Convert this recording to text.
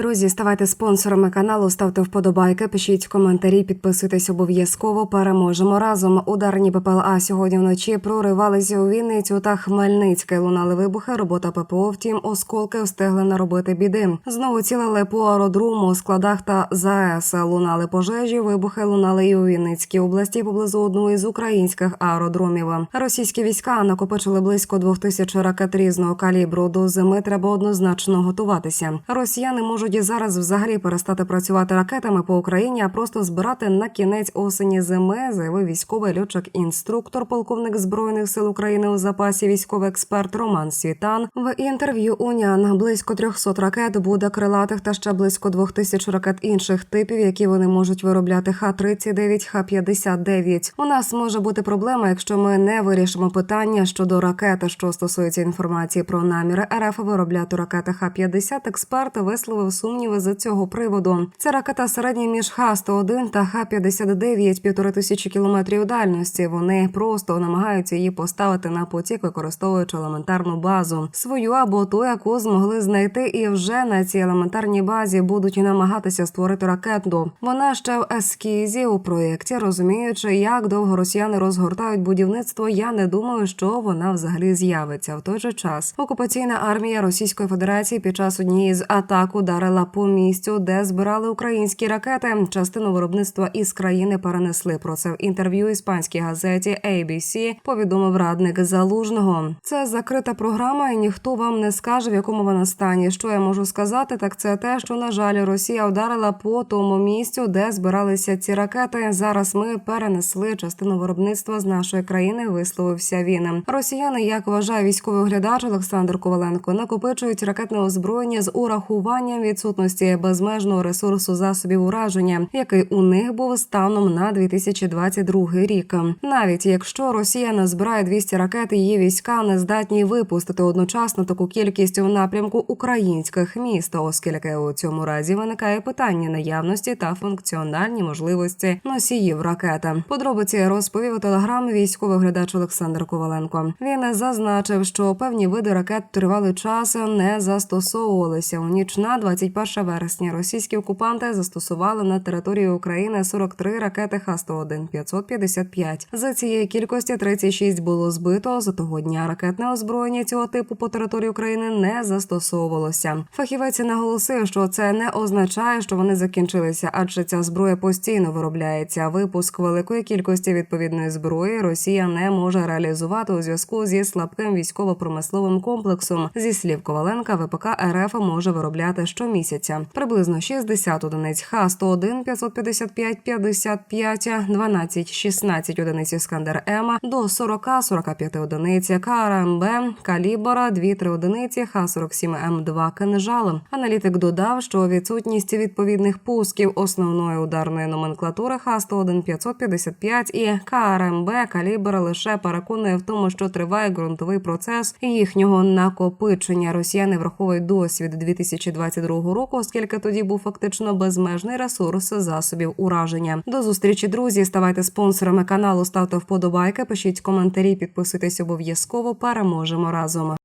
Друзі, ставайте спонсорами каналу, ставте вподобайки, пишіть коментарі, підписуйтесь обов'язково. Переможемо разом. Ударні ППЛА сьогодні вночі проривалися у Вінницю та Хмельницьке. Лунали вибухи. Робота ППО. Втім, осколки встигли наробити біди. Знову цілили по аеродрому, складах та ЗАЕС. Лунали пожежі. Вибухи лунали і у Вінницькій області поблизу одного із українських аеродромів. Російські війська накопичили близько двох тисяч ракет різного калібру. До зими треба однозначно готуватися. Росіяни можуть і зараз взагалі перестати працювати ракетами по Україні, а просто збирати на кінець осені зими, заявив військовий льотчик-інструктор, полковник збройних сил України у запасі, військовий експерт Роман Світан. В інтерв'ю Унян близько 300 ракет буде крилатих та ще близько двох тисяч ракет інших типів, які вони можуть виробляти Х-39, Х-59. У нас може бути проблема, якщо ми не вирішимо питання щодо ракети, що стосується інформації про наміри РФ виробляти ракети Х-50. Експерт висловив сумніви з цього приводу. Це ракета середня між Х-101 та Х-59, півтори тисячі кілометрів дальності. Вони просто намагаються її поставити на потік, використовуючи елементарну базу свою або ту, яку змогли знайти, і вже на цій елементарній базі будуть намагатися створити ракету. Вона ще в ескізі у проєкті, розуміючи, як довго росіяни розгортають будівництво. Я не думаю, що вона взагалі з'явиться. В той же час окупаційна армія Російської Федерації під час однієї з атак ударила по місцю, де збирали українські ракети. Частину виробництва із країни перенесли. Про це в інтерв'ю іспанській газеті ABC повідомив радник залужного. Це закрита програма, і ніхто вам не скаже, в якому вона стані. Що я можу сказати, так це те, що на жаль, Росія вдарила по тому місцю, де збиралися ці ракети. Зараз ми перенесли частину виробництва з нашої країни. Висловився він. Росіяни, як вважає військовий оглядач Олександр Коваленко, накопичують ракетне озброєння з урахуванням відсутності безмежного ресурсу засобів ураження, який у них був станом на 2022 рік. Навіть якщо Росія назбирає 200 ракет, її війська не здатні випустити одночасно таку кількість у напрямку українських міст, оскільки у цьому разі виникає питання наявності та функціональні можливості носіїв ракети. Подробиці розповів у телеграм військовий оглядач Олександр Коваленко. Він зазначив, що певні види ракет тривалий час не застосовувалися у ніч на 21 вересня. Російські окупанти застосували на території України 43 ракети Х-101 555. За цієї кількості 36 було збито. За того дня ракетне озброєння цього типу по території України не застосовувалося. Фахівець наголосив, що це не означає, що вони закінчилися, адже ця зброя постійно виробляється. Випуск великої кількості відповідної зброї Росія не може реалізувати у зв'язку зі слабким військово-промисловим комплексом. Зі слів Коваленка, ВПК РФ може виробляти щомісяця приблизно 60 одиниць Х-101, 555, 55, 12, 16 одиниць Іскандер М до 40-45 одиниць КРМБ, калібра, 2-3 одиниці Х-47 М2 кинжал. Аналітик додав, що відсутність відповідних пусків основної ударної номенклатури Х-101, 555 і КРМБ калібр лише переконує в тому, що триває ґрунтовий процес їхнього накопичення. Росіяни враховують досвід 2022 року, оскільки тоді був фактично безмежний ресурс засобів ураження. До зустрічі, друзі. Ставайте спонсорами каналу, ставте вподобайки, пишіть коментарі, підписуйтесь обов'язково. Переможемо разом.